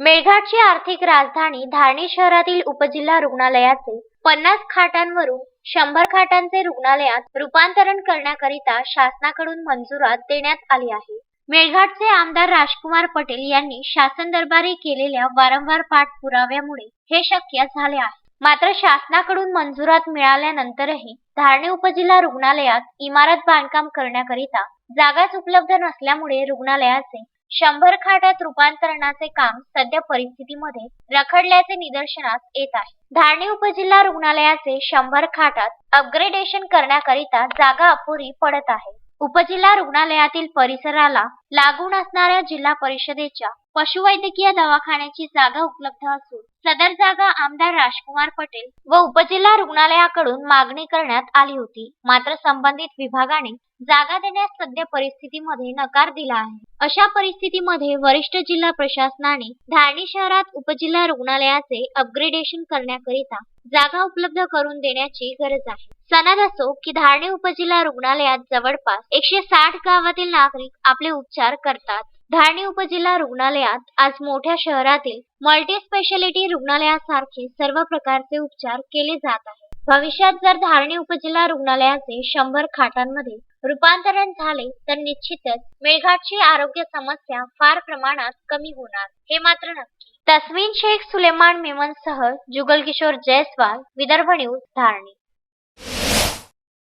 मेळघाटची आर्थिक राजधानी धारणी शहरातील उपजिल्हा रुग्णालयाचे पन्नास खाटांवरून शंभर खाटांचे रुग्णालयात रूपांतरण करण्याकरिता शासनाकडून मंजुरात देण्यात आली आहे. मेळघाटचे आमदार राजकुमार पटेल यांनी शासन दरबारी केलेल्या वारंवार पाठपुराव्यामुळे हे शक्य झाले आहे. मात्र शासनाकडून मंजुरात मिळाल्यानंतरही धारणी उपजिल्हा रुग्णालयात इमारत बांधकाम करण्याकरिता जागाच उपलब्ध नसल्यामुळे रुग्णालयाचे शंभर खाटात रूपांतरणाचे काम सध्या परिस्थितीमध्ये रखडल्याचे निदर्शनास येत आहे. धारणी उपजिल्हा रुग्णालयाचे शंभर खाटात अपग्रेडेशन करण्याकरिता जागा अपुरी पडत आहे. उपजिल्हा रुग्णालयातील परिसराला लागून असणाऱ्या जिल्हा परिषदेच्या पशुवैद्यकीय दवाखान्याची जागा उपलब्ध असून सदर जागा आमदार राजकुमार पटेल व उपजिल्हा रुग्णालयाकडून मागणी करण्यात आली होती. मात्र संबंधित विभागाने जागा देण्यास सध्या परिस्थितीमध्ये नकार दिला आहे. अशा परिस्थितीमध्ये वरिष्ठ जिल्हा प्रशासनाने धारणी शहरात उपजिल्हा रुग्णालयाचे अपग्रेडेशन करण्याकरिता जागा उपलब्ध करून देण्याची गरज आहे. सनद असो की धारणी उपजिल्हा रुग्णालयात जवळपास एकशे साठ गावातील नागरिक आपले उपचार करतात. धारणी उपजिल्हा रुग्णालयात आज मोठ्या शहरातील मल्टी स्पेशालिटी रुग्णालयासारखे सर्व प्रकारचे उपचार केले जात आहेत. भविष्यात जर धारणी उपजिल्हा रुग्णालयाचे शंभर खाटांमध्ये रूपांतरण झाले तर निश्चितच मेळघाटची आरोग्य समस्या फार प्रमाणात कमी होणार हे मात्र नक्की. तस्वीन शेख सुलेमान मेमनसह जुगल किशोर जयस्वाल विदर्भ न्यूज धारणी.